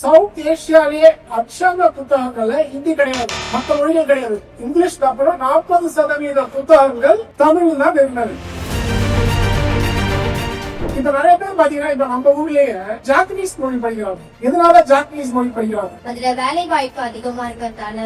South ஏசியாலேயே அச்சங்க புத்தகங்கள்ல ஹிந்தி கிடையாது. மற்ற மொழிகள் கிடையாது. இங்கிலீஷ் அப்புறம் நாற்பது சதவீத புத்தகங்கள் தமிழ் தான் இருந்தது. இப்ப நிறைய பேர் பாத்தீங்கன்னா இப்ப நம்ம ஊர்லயே ஜாப்பனீஸ் மொழி படிக்கிறாங்க. எதனால ஜாப்பனீஸ் மொழி படிக்கிறாங்க? அதுல வேலை வாய்ப்பு அதிகமா இருக்கிறதால.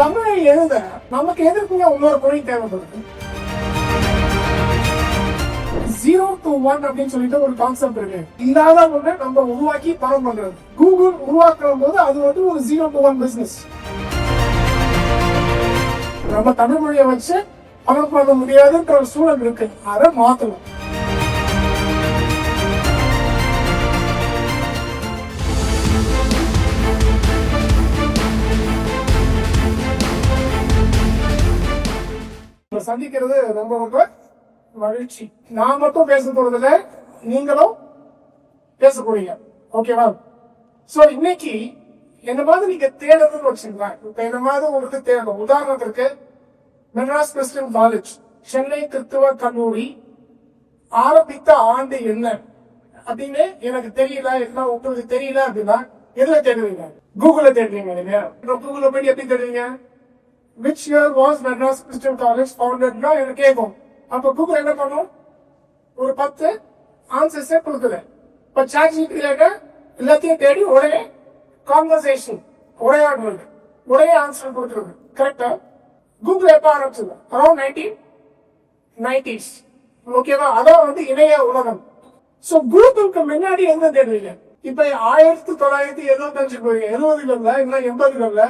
தமிழை எழுத நமக்கு எதுக்குங்க இன்னொரு மொழி தேவைப்படுது? ஜீரோ டு ஒன் அப்படின்னு சொல்லிட்டு ஒரு கான்செப்ட் இருக்கு. இல்லாத ஒண்ணு நம்ம உருவாக்கி பணம் பண்றது. கூகுள் உருவாக்குற போது அது வந்து ஒரு ஜீரோ டு ஒன் பிசினஸ் நம்ம தமிழ் மொழியை வச்சு பணம் பண்ண முடியாதுன்ற ஒரு சூழல் இருக்கு. அதை மாத்தணும். சந்திக்கிறது ரொம்ப ரொம்ப மகிழ்ச்சி நான் மட்டும் பேச போறதுல நீங்களும் பேச போறீங்க. ஓகேவா சோ இன்னைக்கு என்ன மாதிரி நீங்க தேடுறதுன்னு வச்சுக்கலாம் இப்ப என்ன மாதிரி உங்களுக்கு தேடணும்? உதாரணத்திற்கு மெட்ராஸ் கிறிஸ்டியன் காலேஜ் சென்னை கிறித்துவ கல்லூரி ஆரம்பித்த ஆண்டு என்ன? அப்படின்னு எனக்கு தெரியல என்ன உங்களுக்கு தெரியல அப்படின்னா எதுல தேடுவீங்க கூகுள தேடுவீங்க இல்லையா? கூகுள போய் எப்படி தேடுவீங்க which year was Madras Christian college ஃபவுண்டட்னா எனக்கு கேட்கும் அப்ப கூகுள் என்ன பண்ணும்? ஒரு பத்து ஆன்சர்ஸே கொடுக்குது. இப்ப சார்ஜ் ஜிபிடியில எல்லாத்தையும் தேடி ஒரே கான்வர்சேஷன் உரையாடுவது உடனே ஆன்சர் கொடுத்துருது கரெக்டா கூகுள் எப்ப ஆரம்பிச்சது? அரௌண்ட் நைன்டீன் நைன்டிஸ் ஓகேவா அதான் வந்து இணைய உலகம். சோ கூகுளுக்கு முன்னாடி எங்க தேடுவீங்க இப்ப ஆயிரத்தி தொள்ளாயிரத்தி எழுபத்தஞ்சு போய் எழுபதுகள்ல இல்ல எண்பதுகள்ல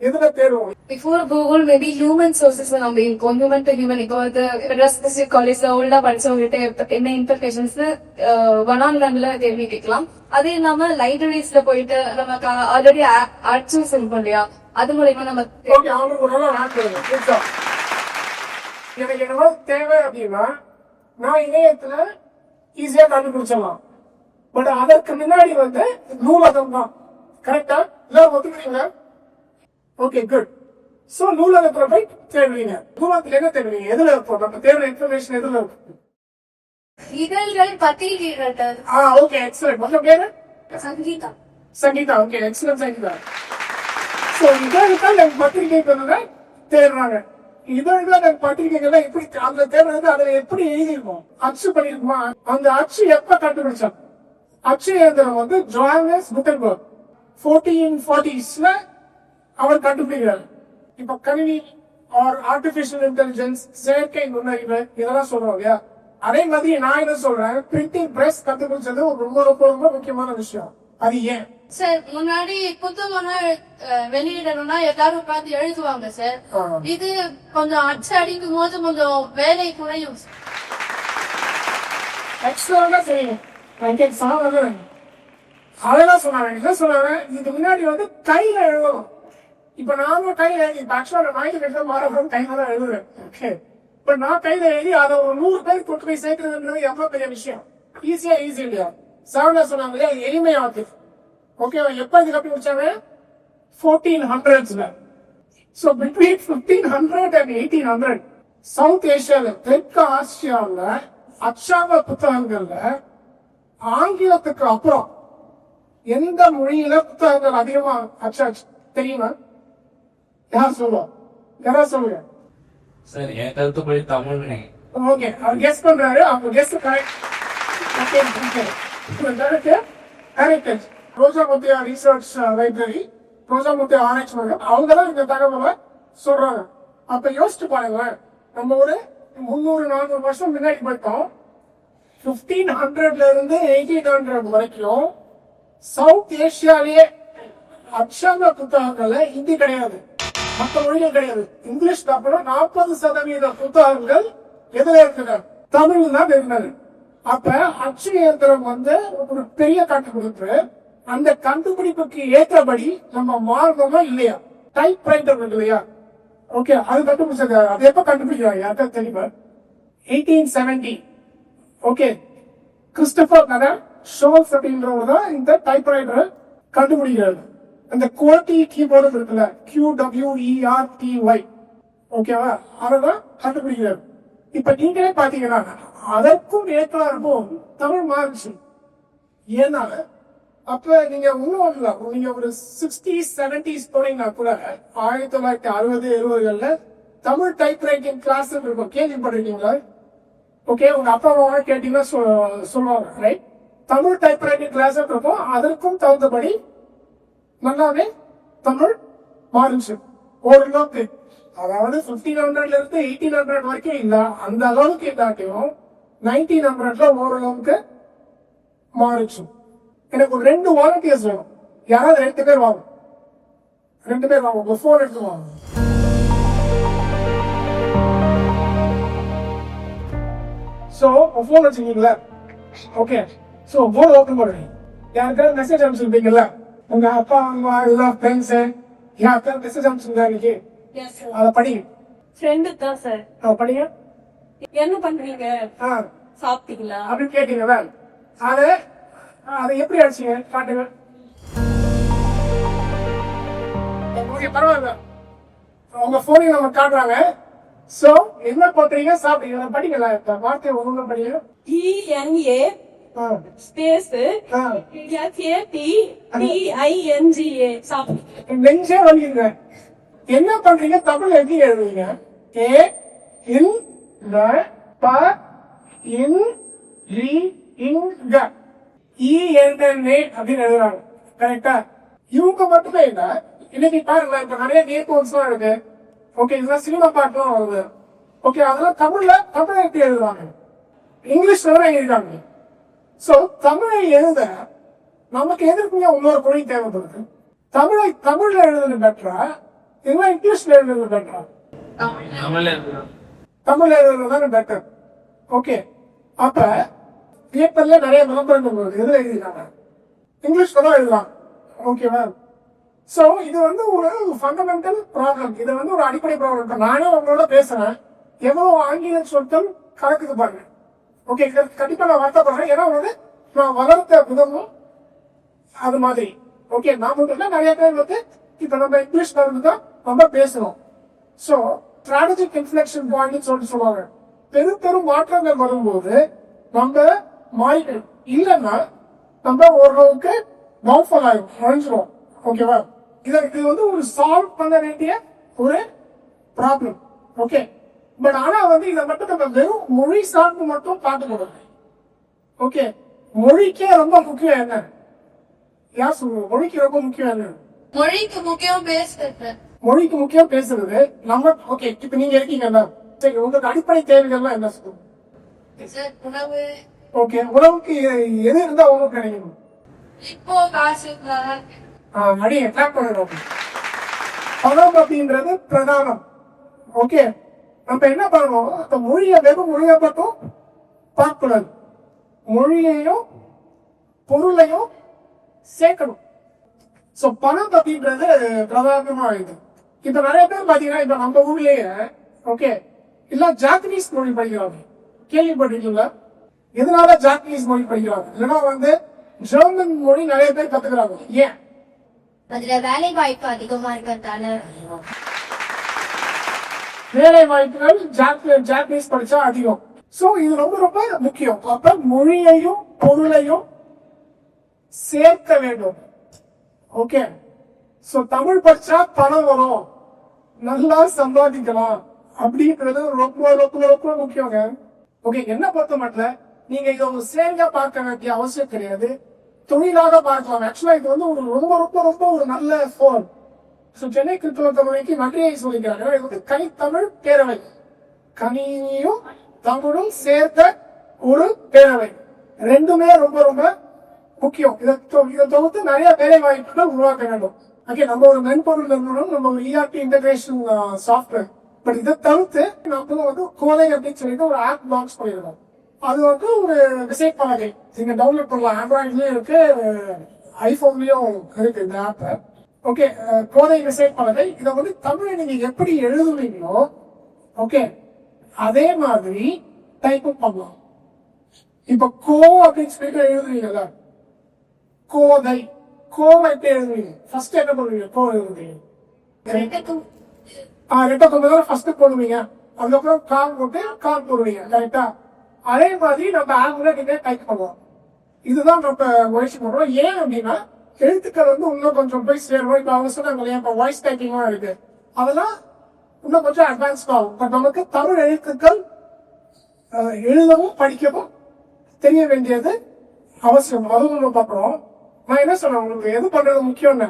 எதுல தேடுவோம்? Before Google maybe human sources நம்ம இருக்கும் ஹியூமன் டு ஹியூமன் இப்போ வந்து ஸ்பெசிபிக் காலேஜ்ல ஓல்டா படிச்சவங்ககிட்ட என்ன இன்ஃபர்மேஷன்ஸ் ஒன் ஆன் ஒன்ல தேடி கேட்கலாம். அது இல்லாம லைப்ரரிஸ்ல போயிட்டு நமக்கு ஆல்ரெடி ஆர்ட்ஸும் இருக்கும் இல்லையா? அது மூலயமா நம்ம எனக்கு என்னவோ தேவை அப்படின்னா நான் இணையத்துல ஈஸியா கண்டுபிடிச்சிடலாம். பட் அதற்கு முன்னாடி வந்து நூலகம் தான். கரெக்டா எல்லாரும் ஒத்துக்கிறீங்க ஓகே குட் சோ நூலகத்துல போய் தேடுவீங்க நூலகத்துல என்ன தேடுவீங்க எதுல இருக்கும் தேடுற இன்ஃபர்மேஷன் எதுல இருக்கும் இதழ்கள் பத்திரிகைகள் ஆ ஓகே எக்ஸலன்ட் உங்க பேரு? Sangeetha. Sangeetha okay excellent Sangeetha. So இதழ்கள் எனக்கு பத்திரிகை பண்ணுங்க தேடுறாங்க இதழ்கள் எனக்கு பத்திரிகைகள் எப்படி அந்த தேடுறது அதுல எப்படி எழுதிருக்கும் அச்சு பண்ணிருக்குமா அந்த அச்சு எப்ப கண்டுபிடிச்சாங்க அச்சு இயந்திரம் வந்து ஜோஹானஸ் குட்டன்பர்க் ஃபோர்டீன் ஃபார்ட்டிஸ்ல அவர் கண்டுபிடிக்கிறார். இப்ப கணினி ஆர் ஆர்டிபிஷியல் இன்டெலிஜென்ஸ் செயற்கை நுண்ணறிவு இதெல்லாம் சொல்றோம் இல்லையா? அதே மாதிரி நான் என்ன சொல்றேன்? பிரிண்டிங் பிரஸ் கண்டுபிடிச்சது ஒரு ரொம்ப ரொம்ப ரொம்ப முக்கியமான விஷயம். அது ஏன்? சார் முன்னாடி புத்தகம் வெளியிடணும்னா எல்லாரும் உட்கார்ந்து எழுதுவாங்க சார். இது கொஞ்சம் அச்சு அடிக்கும் போது கொஞ்சம் வேலை குறையும். எக்ஸ்ட்ரா செய்யும் அதெல்லாம் சொன்னாங்க என்ன சொன்னாங்க இதுக்கு முன்னாடி வந்து கையில எழுதணும். இப்ப நானும் கையில எழுதி இப்ப ஆக்சுவலா மைண்ட் கட்ட மாறப்படும் கையில தான் எழுதுறேன். ஓகே இப்ப நான் கையில எழுதி அதை ஒரு நூறு பேர் கொண்டு போய் சேர்க்கறதுன்றது எவ்வளவு பெரிய விஷயம்? ஈஸியா ஈஸி இல்லையா? சாவனா சொன்னாங்க இல்லையா எளிமையாக்கு. ஓகேவா எப்ப இது கண்டுபிடிச்சாங்க fourteen ஹண்ட்ரட்ஸ்ல so between fifteen hundred and eighteen hundred south ஏஷியால தெற்கு ஆசியாவில் அச்சாங்க புத்தகங்கள்ல ஆங்கிலத்துக்கு அப்புறம் எந்த மொழியில புத்தகங்கள் அதிகமா அச்சாச்சு? தெரியுமா? யார் சொல்லுவோம் யாரா சொல்லுங்க? சார் என் கருத்துப்படி தமிழ்னே ஓகே அவர் கெஸ் பண்றாரு. அவங்க guess correct okay okay correct correct Roja Muthiah research library Roja Muthiah ஆராய்ச்சி மையம் அவங்க தான் இந்த தகவலை சொல்றாங்க. அப்ப யோசிச்சு பாருங்களேன். நம்ம ஒரு முந்நூறு நானூறு வருஷம் முன்னாடி போயிட்டோம் பிப்டீன் ஹண்ட்ரட்ல இருந்து எயிட்டீன் ஹண்ட்ரட் வரைக்கும் சவுத் ஏசியாலேயே அச்சங்க புத்தகங்கள்ல ஹிந்தி கிடையாது. மற்ற மொழிகள் கிடையாது இங்கிலீஷ் அப்புறம் நாற்பது சதவீத புத்தகங்கள் எதுல இருக்குது? தமிழ் தான் இருந்தது. அப்ப அச்சு இயந்திரம் வந்து ஒரு பெரிய கண்டுபிடிப்பு அந்த கண்டுபிடிப்புக்கு ஏற்றபடி நம்ம மாறுறோமா இல்லையா? டைப் ரைட்டர் இருக்கு இல்லையா? ஓகே அது கண்டுபிடிச்சது அது எப்ப கண்டுபிடிக்கிறாங்க? யாருக்கா தெரியுமா? எயிட்டீன் செவன்டி ஓகே கிறிஸ்டபர் நகர் ஷோல்ஸ் அப்படின்றவர் தான் இந்த டைப்ரைட்டரை கண்டுபிடிக்கிறாரு. அந்த குவாலிட்டி கீபோர்டு இருக்குல்ல Q W E R T Y ஓகேவா அததான் கண்டுபிடிக்கிறார் இப்ப நீங்களே பாத்தீங்கன்னா அதற்கும் ஏற்றாற்போம் தமிழ் மாறுச்சு. ஏனால அப்ப நீங்க இன்னும் நீங்க ஒரு சிக்ஸ்டீஸ் செவன்டிஸ் போனீங்கன்னா கூட ஆயிரத்தி தொள்ளாயிரத்தி அறுபது எழுபதுகள்ல தமிழ் டைப் ரைட்டிங் கிளாஸ் இருக்கும். கேள்விப்பட்டிருக்கீங்களா? ஓகே உங்க அப்பா அம்மா கேட்டீங்கன்னா சொ- சொல்லுவாங்க right Tamil type writing class இருக்கும். அதற்கும் தகுந்தபடி நல்லாவே தமிழ் மாறுச்சு. ஓரளவுக்கு அதாவது பிப்டீன் ஹண்ட்ரட்ல இருந்து எயிட்டீன் ஹண்ட்ரட் வரைக்கும் இல்ல அந்த அளவுக்கு இல்லாட்டியும் நைன்டீன் ஹண்ட்ரட்ல ஓரளவுக்கு மாறிச்சு. எனக்கு ஒரு ரெண்டு வாலண்டியர்ஸ் வேணும். யாராவது ரெண்டு பேர் வாங்க. ரெண்டு பேர் வாங்க. உங்க போன் எடுத்து வாங்க. ஸோ ஃபோன் வச்சுக்கீங்களா ஓகே ஸோ போன் ஓப்பன் பண்ணுறீங்க யாருக்காவது மெசேஜ் அனுப்பிச்சிருப்பீங்களா உங்க அப்பா அம்மா எல்லாம் ஃப்ரெண்ட்ஸ் யாருக்காவது மெசேஜ் அனுப்பிச்சிருந்தா இன்னைக்கு? அதை படிங்க. ஃப்ரெண்டு தான் சார் அதை படிங்க. என்ன பண்றீங்க? சாப்பிட்டீங்களா? அப்படின்னு கேட்டீங்களா அதை அதை எப்படி அடிச்சீங்க? காட்டுங்க. ஓகே பரவாயில்ல. உங்க போனையும் நம்ம காட்டுறாங்க. சோ என்ன பாக்குறீங்க சாப்பிட்டீங்க படிக்கல வார்த்தை ஒழுங்கா படிங்க. ஸ்பேஸ் ஆ. எஃப்ஏடி டிஐஎன்ஜிஏ சாப்பிட்டீங்க நெஞ்சே வலிங்க என்ன பண்றீங்க? தமிழ் எப்படி எழுதுவீங்க ஏ இன் த ப இன் ரி இன் க. இ என் ஏ அப்படின்னு எழுதுறாங்க. கரெக்டா இவங்க மட்டுமே இல்ல. இன்னைக்கு பாருங்களேன் இப்ப நிறைய நேர்கோன்ஸ் எல்லாம் இருக்கு. ஓகே இதெல்லாம் சினிமா பாட்டுலாம் வருது. ஓகே அதெல்லாம் தமிழ்ல தமிழ் எப்படி எழுதுவாங்க? இங்கிலீஷ்ல தான் எழுதுறாங்க சோ தமிழை எழுத நமக்கு எதிர்ப்புங்க இன்னொரு மொழி தேவைப்படுது? தமிழை தமிழ்ல எழுதுறது பெட்டரா இல்ல இங்கிலீஷ்ல எழுதுறது பெட்டரா தமிழ்ல எழுதுறது. தானே பெட்டர் ஓகே அப்ப பேப்பர்ல நிறைய விளம்பரங்கள் வருது. எதுல எழுதிருக்காங்க இங்கிலீஷ்ல தான் எழுதலாம் ஓகேவா சோ இது வந்து ஒரு ஃபண்டமெண்டல் ப்ராப்ளம் இது வந்து ஒரு அடிப்படை ப்ராப்ளம் நானே உங்களோட பேசுறேன். எவ்வளவு ஆங்கில சொற்கள் கலக்குது பாருங்க. ஓகே கண்டிப்பா நான் வருத்தப்படுறேன் ஏன்னா வந்து நான் வளர்த்த விதமும் அது மாதிரி. ஓகே நான் மட்டும் நிறைய பேர் வந்து இப்போ நம்ம இங்கிலீஷ் இருந்து தான் நம்ம பேசுறோம். ஸோ ஸ்ட்ராட்டஜிக் இன்ஃபிளெக்ஷன் பாயிண்ட் சொல்லிட்டு சொல்லுவாங்க. பெரு பெரும் மாற்றங்கள் வரும்போது நம்ம மாறிக்கணும் இல்லைன்னா நம்ம ஓரளவுக்கு டவுன்ஃபால் ஆகும் குறைஞ்சிரும். ஓகேவா இதை இது வந்து ஒரு சால்வ் பண்ண வேண்டிய ஒரு ப்ராப்ளம் ஓகே பட் ஆனா வந்து இதை மட்டும் நம்ம வெறும் மொழி சார்பு மட்டும் பார்க்கக்கூடாது ஓகே மொழிக்கே ரொம்ப முக்கியம் என்ன? யார் சொல்லுங்க மொழிக்கு ரொம்ப முக்கியம் என்ன? மொழிக்கு முக்கியம் பேசுறது. மொழிக்கு முக்கியம் பேசுறது. நம்ம ஓகே இப்ப நீங்க இருக்கீங்கல்ல சரி உங்களுக்கு அடிப்படை தேவைகள்லாம் என்ன சார் உணவு. ஓகே உணவுக்கு எது இருந்தா உங்களுக்கு கிடைக்கும்? இப்போ காசு அடியே கிளாப் பண்ணுறோம் பணம் அப்படின்றது பிரதானம். ஓகே நம்ம என்ன பண்ணணும்? அந்த மொழியை வெறும் மொழியை மட்டும் பார்க்கக்கூடாது. மொழியையும் பொருளையும் சேர்க்கணும். ஸோ பணம் அப்படின்றது பிரதானமாக இது. இப்போ நிறைய பேர் பார்த்தீங்கன்னா இப்போ நம்ம ஊர்லேயே ஓகே இல்லை ஜாப்பனீஸ் மொழி படிக்கிறாங்க. கேள்விப்பட்டிருக்கீங்களா? எதனால ஜாப்பனீஸ் மொழி படிக்கிறாங்க? இல்லைன்னா வந்து ஜெர்மன் மொழி நிறைய பேர் கத்துக்கிறாங்க. ஏன்? அதுல வேலை வாய்ப்பு அதிகமா இருக்கிறதால. வேலை வாய்ப்புகள் ஜாப்ப- ஜாப்பனீஸ் படிச்சா அதிகம். சோ இது ரொம்ப ரொம்ப முக்கியம். அப்ப மொழியையும் பொருளையும் சேர்க்க வேண்டும். ஓகே சோ தமிழ் படிச்சா பணம் வரும். நல்லா சம்பாதிக்கலாம். அப்படின்றது ரொம்ப ரொம்ப ரொம்ப முக்கியங்க. ஓகே என்ன பொறுத்த மட்டும் நீங்க இதை ஒரு சேவையா பார்க்க வேண்டிய அவசியம் கிடையாது. தொழிலாக பார்க்கலாம். ஆக்சுவலா இது வந்து ஒரு ரொம்ப ரொம்ப ரொம்ப ஒரு நல்ல ஃபோன் ஸோ சென்னை கிறிஸ்தவ தமிழைக்கு நன்றியை சொல்கிறார்கள் இது கனித்தமிழ் பேரவை. கனியும் தமிழும் சேர்த்த ஒரு பேரவை. ரெண்டுமே ரொம்ப ரொம்ப முக்கியம். இதை இதை தொகுத்து நிறைய வேலை வாய்ப்புகள் உருவாக்க வேண்டும். ஓகே நம்ம ஒரு மென்பொருள் நிறுவனம் நம்ம ஒரு E E R T integration software but இதை தவிர்த்து நம்ம வந்து கோலை அப்படின்னு சொல்லிட்டு ஒரு ஆப் பாக்ஸ் பண்ணிருக்கோம் அது வந்து ஒரு விசைப்பலகை நீங்க டவுன்லோட் பண்ணலாம். ஆண்ட்ராய்ட்லயும் இருக்கு ஐபோன்லயும் இருக்கு இந்த ஆப்பை ஓகே கோதை விசைப்பலகை இதை வந்து தமிழை நீங்க எப்படி எழுதுவீங்களோ ஓகே அதே மாதிரி டைப்பும் பண்ணலாம். இப்ப கோ அப்படின்னு சொல்லிட்டு எழுதுவீங்கல்ல? கோதை. கோவை எப்படி எழுதுவீங்க? ஃபர்ஸ்ட் என்ன பண்ணுவீங்க? கோ எழுதுவீங்க. ஆ ரெட்டை கொண்டு ஃபர்ஸ்ட் போடுவீங்க. அதுக்கப்புறம் கால் போட்டு கால் போடுவீங்க கரெக்டா அதே மாதிரி நம்ம ஆங்கில நீங்க டைப் பண்ணுவோம். இதுதான் நம்ம முயற்சி பண்றோம். ஏன் அப்படின்னா எழுத்துக்கள் வந்து இன்னும் கொஞ்சம் போய் சேரும். இப்ப அவங்க சொன்னாங்க இல்லையா இப்ப வாய்ஸ் டைப்பிங்லாம் இருக்கு. அதெல்லாம் இன்னும் கொஞ்சம் அட்வான்ஸ் ஆகும். பட் நமக்கு தமிழ் எழுத்துக்கள் எழுதவும் படிக்கவும் தெரிய வேண்டியது அவசியம். அதுவும் நம்ம பார்க்குறோம். நான் என்ன சொன்னேன்? உங்களுக்கு எது பண்றது முக்கியம்னு?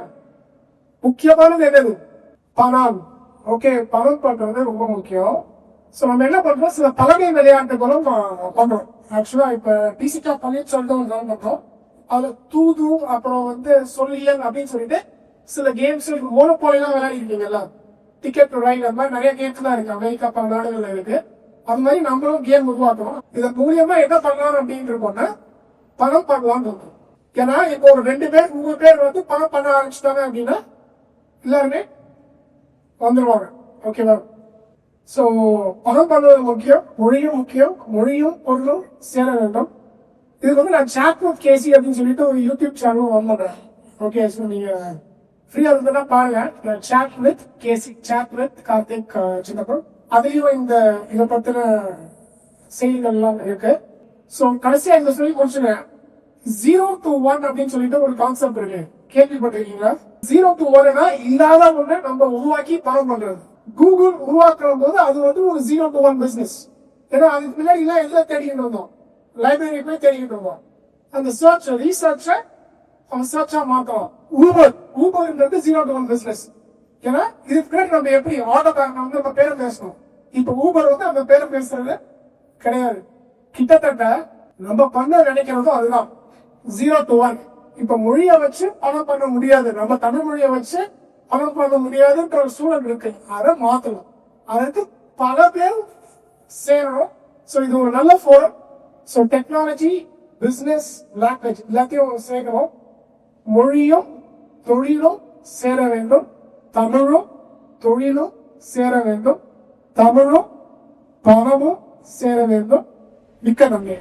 முக்கியமானது என்னது? பணம். ஓகே பணம் பண்றது ரொம்ப முக்கியம். ஸோ நம்ம என்ன பண்றோம்? சில பலகை விளையாட்டுகளும் பண்றோம். ஆக்சுவலா இப்ப டிசிட்டா பள்ளின்னு சொல்லிட்டு ஒரு பண்றோம். அதுல தூது அப்புறம் வந்து சொல்லியல் அப்படின்னு சொல்லிட்டு சில கேம்ஸ் மோனோபோலிலாம் விளையாடிருக்கீங்கல்ல டிக்கெட் டு ரைட் அந்த மாதிரி நிறைய கேம்ஸ் தான் இருக்கு. அமெரிக்கா பல நாடுகள்ல இருக்கு. அது மாதிரி நம்மளும் கேம் உருவாக்கணும் இதன் மூலியமா என்ன பண்ணலாம் அப்படின்னு இருக்கோம்னா பணம் பண்ணலாம்னு இருக்கும். ஏன்னா இப்போ ஒரு ரெண்டு பேர் மூணு பேர் வந்து பணம் பண்ண ஆரம்பிச்சிட்டாங்க அப்படின்னா எல்லாருமே வந்துருவாங்க. ஓகேவா ஸோ பணம் பண்ணுவது முக்கியம் மொழியும் முக்கியம் மொழியும் பொருளும் சேர வேண்டும். இதுக்கு வந்து நான் சாட் வித் கேசி அப்படின்னு சொல்லிட்டு ஒரு யூடியூப் சேனலும் ரன் ஓகே ஸோ நீங்கள் ஃப்ரீயா இருந்ததுன்னா பாருங்க. நான் chat with KC chat with Karthik Chinnappan அதுலயும் இந்த இதை பத்தின செய்திகள்லாம் இருக்கு. ஸோ கடைசியா இந்த சொல்லி முடிச்சுங்க. ஜீரோ டு ஒன் அப்படின்னு சொல்லிட்டு ஒரு கான்செப்ட் இருக்கு. கேள்விப்பட்டிருக்கீங்களா? ஜீரோ டு ஒன்னா இல்லாத ஒண்ணு நம்ம உருவாக்கி பணம் பண்றது. கூகுள் உருவாக்குற போது அது வந்து ஒரு ஜீரோ டு ஒன் பிசினஸ் ஏன்னா அதுக்கு முன்னாடி எல்லாம் எல்லாம் தேடிக்கிட்டு இருந்தோம்? லைப்ரரி போய் தேடிக்கிட்டு இருந்தோம். அந்த சர்ச் ரீசர்ச்ச அவன் சர்ச்சா மாத்தோம். ஊபர் ஊபர்ன்றது ஜீரோ டு ஒன் பிசினஸ் ஏன்னா இதுக்கு பின்னாடி நம்ம எப்படி ஆட்டோக்காரன் வந்து நம்ம பேரும் பேசணும். இப்ப ஊபர் வந்து அந்த பேரும் பேசுறது கிடையாது. கிட்டத்தட்ட நம்ம பண்ண நினைக்கிறதும் அதுதான். ஜீரோ டு ஒன் இப்ப மொழியை வச்சு பணம் பண்ண முடியாது. நம்ம தமிழ் மொழிய வச்சு பணம் பண்ண முடியாதுன்ற ஒரு சூழல் இருக்கு. அதை மாத்தணும். அதற்கு பல பேர் சேரணும். ஸோ இது ஒரு நல்ல forum so technology business language எல்லாத்தையும் சேர்க்கணும். மொழியும் தொழிலும் சேர வேண்டும். தமிழும் தொழிலும் சேர வேண்டும். தமிழும் பணமும் சேர வேண்டும். மிக்க நன்றி.